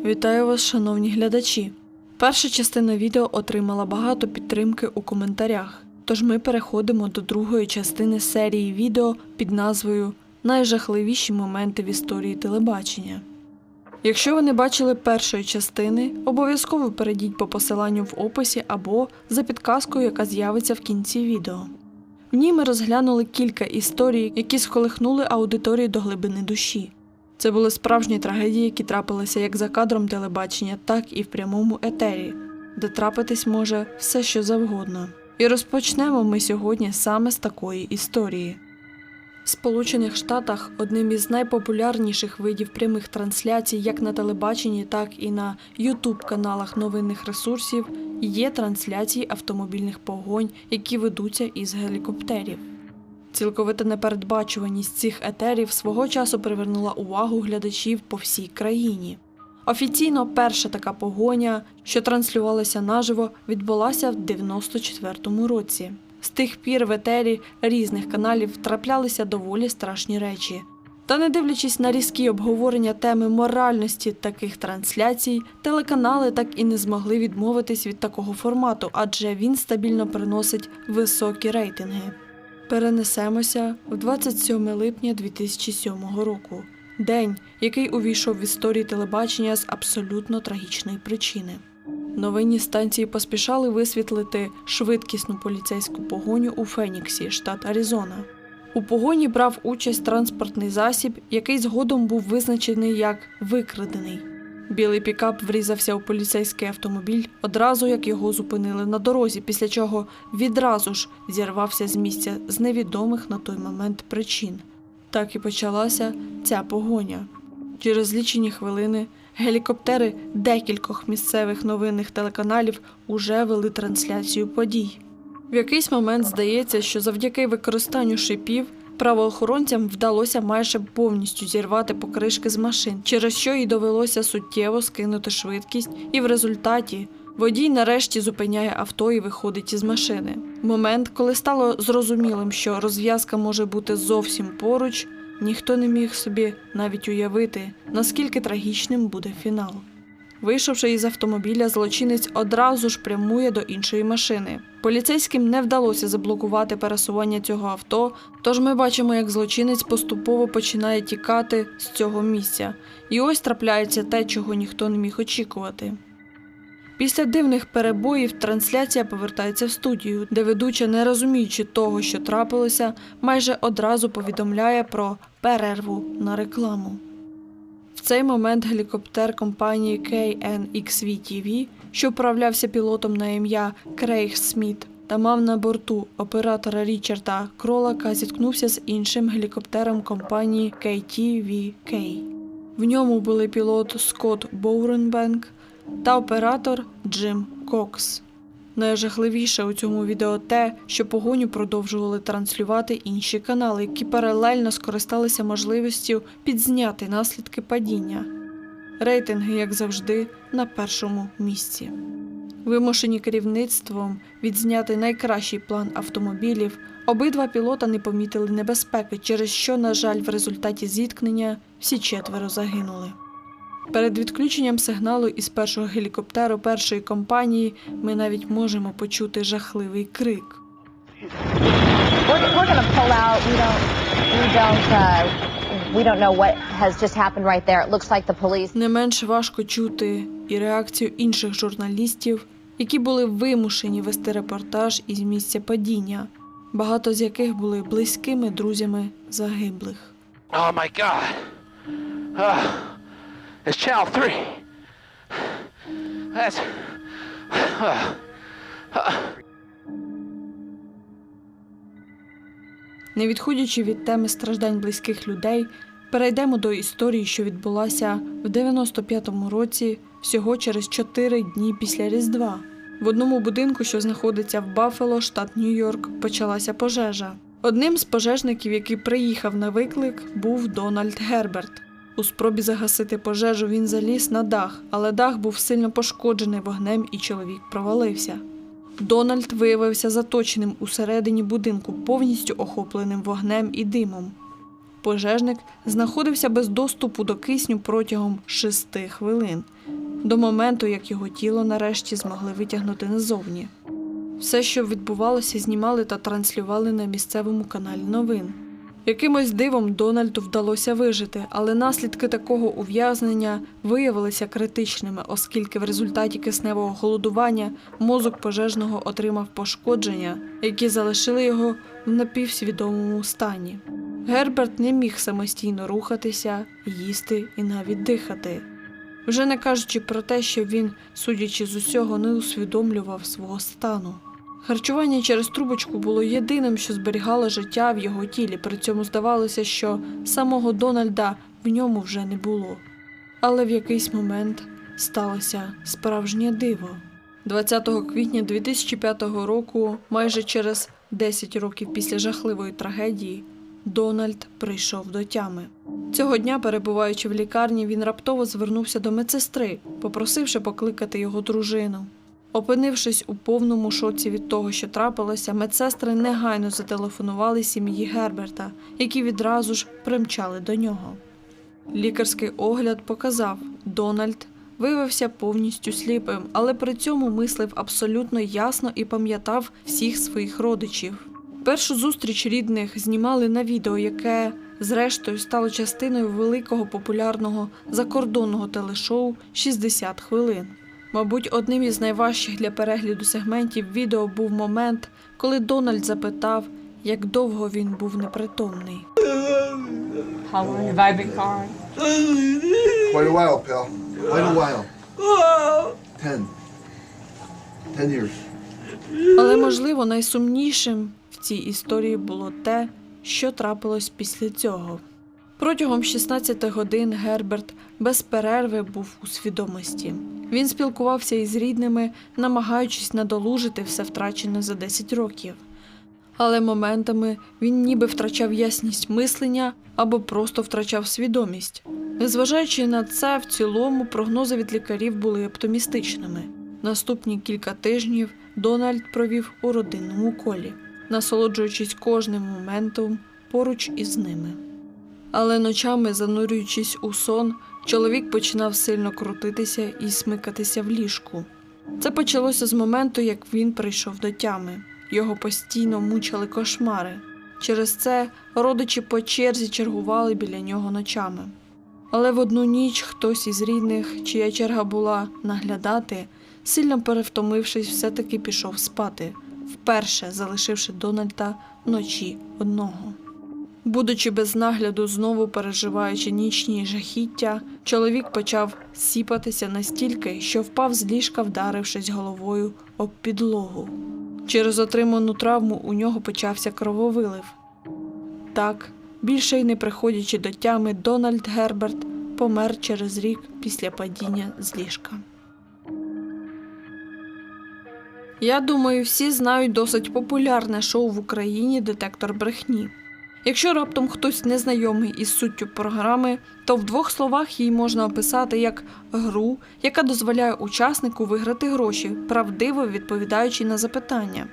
Вітаю вас, шановні глядачі. Перша частина відео отримала багато підтримки у коментарях. Тож ми переходимо до другої частини серії відео під назвою Найжахливіші моменти в історії телебачення. Якщо ви не бачили першої частини, обов'язково перейдіть по посиланню в описі або за підказкою, яка з'явиться в кінці відео. В ній ми розглянули кілька історій, які сколихнули аудиторію до глибини душі. Це були справжні трагедії, які трапилися як за кадром телебачення, так і в прямому етері, де трапитись може все, що завгодно. І розпочнемо ми сьогодні саме з такої історії. В Сполучених Штатах одним із найпопулярніших видів прямих трансляцій як на телебаченні, так і на youtube каналах новинних ресурсів є трансляції автомобільних погонь, які ведуться із гелікоптерів. Цілковита непередбачуваність цих етерів свого часу привернула увагу глядачів по всій країні. Офіційно перша така погоня, що транслювалася наживо, відбулася в 94-му році. З тих пір в етері різних каналів траплялися доволі страшні речі. Та не дивлячись на різкі обговорення теми моральності таких трансляцій, телеканали так і не змогли відмовитись від такого формату, адже він стабільно приносить високі рейтинги. Перенесемося в 27 липня 2007 року. День, який увійшов в історію телебачення з абсолютно трагічної причини. Новинні станції поспішали висвітлити швидкісну поліцейську погоню у Феніксі, штат Аризона. У погоні брав участь транспортний засіб, який згодом був визначений як викрадений. Білий пікап врізався у поліцейський автомобіль одразу, як його зупинили на дорозі, після чого відразу ж зірвався з місця з невідомих на той момент причин. Так і почалася ця погоня. Через лічені хвилини гелікоптери декількох місцевих новинних телеканалів уже вели трансляцію подій. В якийсь момент здається, що завдяки використанню шипів правоохоронцям вдалося майже повністю зірвати покришки з машин, через що їй довелося суттєво скинути швидкість, і в результаті водій нарешті зупиняє авто і виходить із машини. Момент, коли стало зрозумілим, що розв'язка може бути зовсім поруч, ніхто не міг собі навіть уявити, наскільки трагічним буде фінал. Вийшовши із автомобіля, злочинець одразу ж прямує до іншої машини. Поліцейським не вдалося заблокувати пересування цього авто, тож ми бачимо, як злочинець поступово починає тікати з цього місця. І ось трапляється те, чого ніхто не міг очікувати. Після дивних перебоїв трансляція повертається в студію, де ведуча, не розуміючи того, що трапилося, майже одразу повідомляє про перерву на рекламу. В цей момент гелікоптер компанії KNXV TV, що управлявся пілотом на ім'я Крейг Сміт, та мав на борту оператора Річарда Кролака, зіткнувся з іншим гелікоптером компанії KTVK. В ньому були пілот Скотт Боуренбенк та оператор Джим Кокс. Найжахливіше у цьому відео те, що погоню продовжували транслювати інші канали, які паралельно скористалися можливістю підзняти наслідки падіння. Рейтинги, як завжди, на першому місці. Вимушені керівництвом відзняти найкращий план автомобілів, обидва пілота не помітили небезпеки, через що, на жаль, в результаті зіткнення всі четверо загинули. Перед відключенням сигналу із першого гелікоптеру першої компанії ми навіть можемо почути жахливий крик. Не менш важко чути і реакцію інших журналістів, які були вимушені вести репортаж із місця падіння, багато з яких були близькими друзями загиблих. Oh my God. Uh, it's Channel 3. That's. Uh, Не відходячи від теми страждань близьких людей, перейдемо до історії, що відбулася в 95-му році, всього через 4 дні після Різдва. В одному будинку, що знаходиться в Баффало, штат Нью-Йорк, почалася пожежа. Одним з пожежників, який приїхав на виклик, був Дональд Герберт. У спробі загасити пожежу він заліз на дах, але дах був сильно пошкоджений вогнем, і чоловік провалився. Дональд виявився заточеним усередині будинку, повністю охопленим вогнем і димом. Пожежник знаходився без доступу до кисню протягом шести хвилин, до моменту, як його тіло нарешті змогли витягнути назовні. Все, що відбувалося, знімали та транслювали на місцевому каналі новин. Якимось дивом Дональду вдалося вижити, але наслідки такого ув'язнення виявилися критичними, оскільки в результаті кисневого голодування мозок пожежного отримав пошкодження, які залишили його в напівсвідомому стані. Герберт не міг самостійно рухатися, їсти і навіть дихати. Вже не кажучи про те, що він, судячи з усього, не усвідомлював свого стану. Харчування через трубочку було єдиним, що зберігало життя в його тілі. При цьому здавалося, що самого Дональда в ньому вже не було. Але в якийсь момент сталося справжнє диво. 20 квітня 2005 року, майже через 10 років після жахливої трагедії, Дональд прийшов до тями. Цього дня, перебуваючи в лікарні, він раптово звернувся до медсестри, попросивши покликати його дружину. Опинившись у повному шоці від того, що трапилося, медсестри негайно зателефонували сім'ї Герберта, які відразу ж примчали до нього. Лікарський огляд показав, Дональд виявився повністю сліпим, але при цьому мислив абсолютно ясно і пам'ятав всіх своїх родичів. Першу зустріч рідних знімали на відео, яке, зрештою, стало частиною великого популярного закордонного телешоу «60 хвилин. Мабуть, одним із найважчих для перегляду сегментів відео був момент, коли Дональд запитав, як довго він був непритомний. How long have I been gone? Quite a while, pal. Quite a while. Ten. Ten years. Але, можливо, найсумнішим в цій історії було те, що трапилось після цього. Протягом 16 годин Герберт без перерви був у свідомості. Він спілкувався із рідними, намагаючись надолужити все втрачене за 10 років. Але моментами він ніби втрачав ясність мислення або просто втрачав свідомість. Незважаючи на це, в цілому прогнози від лікарів були оптимістичними. Наступні кілька тижнів Дональд провів у родинному колі, насолоджуючись кожним моментом поруч із ними. Але ночами, занурюючись у сон, чоловік починав сильно крутитися і смикатися в ліжку. Це почалося з моменту, як він прийшов до тями. Його постійно мучили кошмари. Через це родичі по черзі чергували біля нього ночами. Але в одну ніч хтось із рідних, чия черга була наглядати, сильно перевтомившись, все-таки пішов спати, вперше залишивши Дональда вночі одного. Будучи без нагляду, знову переживаючи нічні жахіття, чоловік почав сіпатися настільки, що впав з ліжка, вдарившись головою об підлогу. Через отриману травму у нього почався крововилив. Так, більше й не приходячи до тями, Дональд Герберт помер через рік після падіння з ліжка. Я думаю, всі знають досить популярне шоу в Україні Детектор брехні. Якщо раптом хтось незнайомий із суттю програми, то в двох словах її можна описати як гру, яка дозволяє учаснику виграти гроші, правдиво відповідаючи на запитання.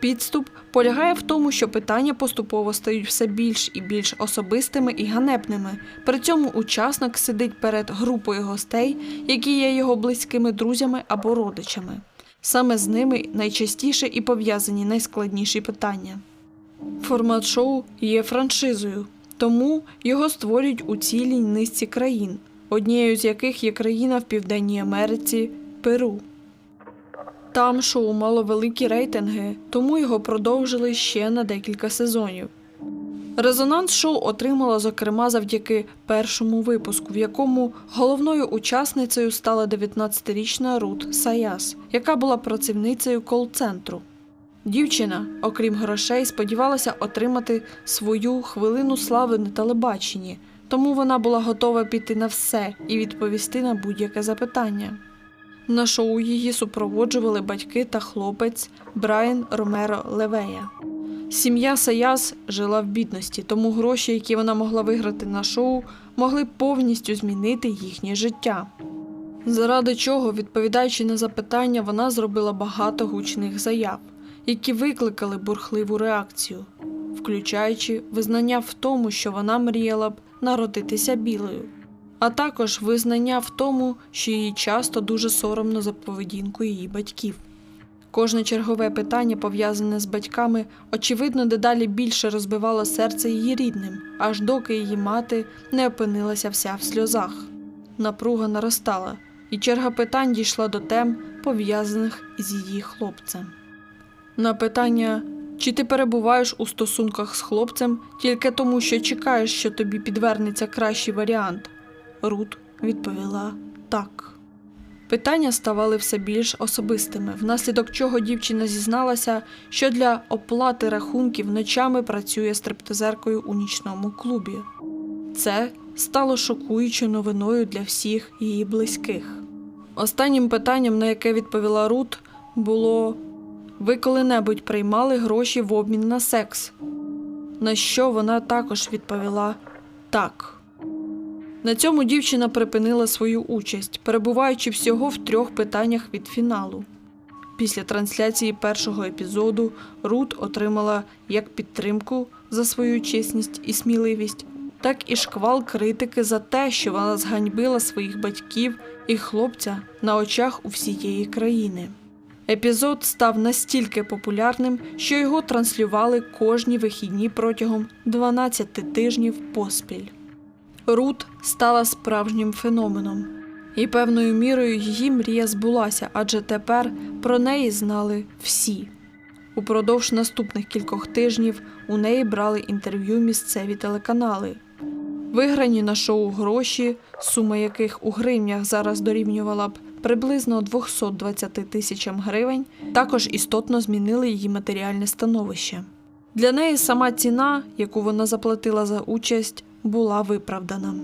Підступ полягає в тому, що питання поступово стають все більш і більш особистими і ганебними. При цьому учасник сидить перед групою гостей, які є його близькими друзями або родичами. Саме з ними найчастіше і пов'язані найскладніші питання. Формат шоу є франшизою, тому його створюють у цілій низці країн, однією з яких є країна в Південній Америці Перу. Там шоу мало великі рейтинги, тому його продовжили ще на декілька сезонів. Резонанс шоу отримала, зокрема, завдяки першому випуску, в якому головною учасницею стала 19-річна Рут Саяс, яка була працівницею кол-центру. Дівчина, окрім грошей, сподівалася отримати свою хвилину слави на телебаченні, тому вона була готова піти на все і відповісти на будь-яке запитання. На шоу її супроводжували батьки та хлопець Брайан Ромеро Левея. Сім'я Саяс жила в бідності, тому гроші, які вона могла виграти на шоу, могли повністю змінити їхнє життя. Заради чого, відповідаючи на запитання, вона зробила багато гучних заяв, які викликали бурхливу реакцію. включаючи визнання в тому, що вона мріяла б народитися білою, а також визнання в тому, що їй часто дуже соромно за поведінку її батьків. Кожне чергове питання, пов'язане з батьками, очевидно, дедалі більше розбивало серце її рідним, аж доки її мати не опинилася вся в сльозах. Напруга наростала, і черга питань дійшла до тем, пов'язаних із її хлопцем. На питання, чи ти перебуваєш у стосунках з хлопцем тільки тому, що чекаєш, що тобі підвернеться кращий варіант, Рут відповіла так. Питання ставали все більш особистими, внаслідок чого дівчина зізналася, що для оплати рахунків ночами працює стриптизеркою у нічному клубі. Це стало шокуючою новиною для всіх її близьких. Останнім питанням, на яке відповіла Рут, було: Ви коли-небудь приймали гроші в обмін на секс? На що вона також відповіла так. На цьому дівчина припинила свою участь, перебуваючи всього в трьох питаннях від фіналу. Після трансляції першого епізоду Рут отримала як підтримку за свою чесність і сміливість, так і шквал критики за те, що вона зганьбила своїх батьків і хлопця на очах у всієї країни. Епізод став настільки популярним, що його транслювали кожні вихідні протягом 12 тижнів поспіль. Рут стала справжнім феноменом, і певною мірою її мрія збулася, адже тепер про неї знали всі. Упродовж наступних кількох тижнів у неї брали інтерв'ю місцеві телеканали. Виграні на шоу гроші, сума яких у гривнях зараз дорівнювала б приблизно 220 тисячам гривень, також істотно змінили її матеріальне становище. Для неї сама ціна, яку вона заплатила за участь, була виправдана.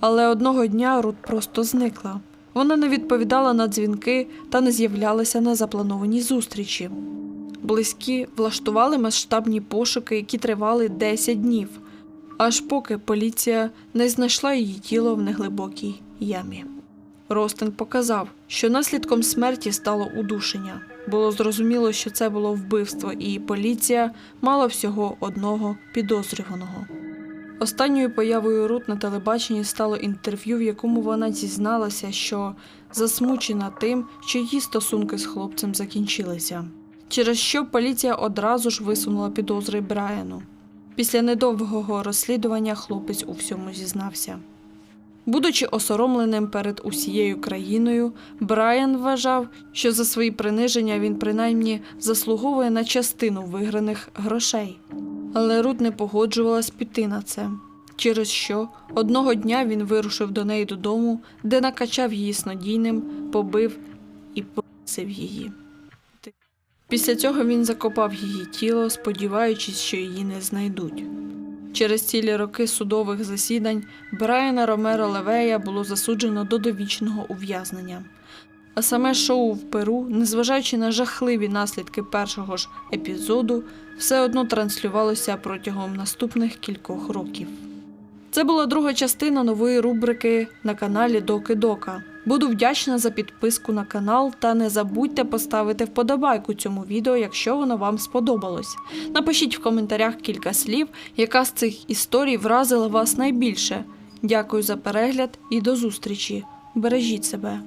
Але одного дня Рут просто зникла. Вона не відповідала на дзвінки та не з'являлася на запланованій зустрічі. Близькі влаштували масштабні пошуки, які тривали 10 днів, аж поки поліція не знайшла її тіло в неглибокій ямі. Ростен показав, що наслідком смерті стало удушення. Було зрозуміло, що це було вбивство, і поліція мала всього одного підозрюваного. Останньою появою Рут на телебаченні стало інтерв'ю, в якому вона зізналася, що засмучена тим, що її стосунки з хлопцем закінчилися, через що поліція одразу ж висунула підозри Брайану. Після недовгого розслідування хлопець у всьому зізнався. Будучи осоромленим перед усією країною, Брайан вважав, що за свої приниження він принаймні заслуговує на частину виграних грошей. Але Рут не погоджувалась піти на це, через що одного дня він вирушив до неї додому, де накачав її снодійним, побив і посив її. Після цього він закопав її тіло, сподіваючись, що її не знайдуть. Через цілі роки судових засідань Брайана Ромеро Левея було засуджено до довічного ув'язнення. А саме шоу в Перу, незважаючи на жахливі наслідки першого ж епізоду, все одно транслювалося протягом наступних кількох років. Це була друга частина нової рубрики на каналі Доки Дока. Буду вдячна за підписку на канал та не забудьте поставити вподобайку цьому відео, якщо воно вам сподобалось. Напишіть в коментарях кілька слів, яка з цих історій вразила вас найбільше. Дякую за перегляд і до зустрічі. Бережіть себе.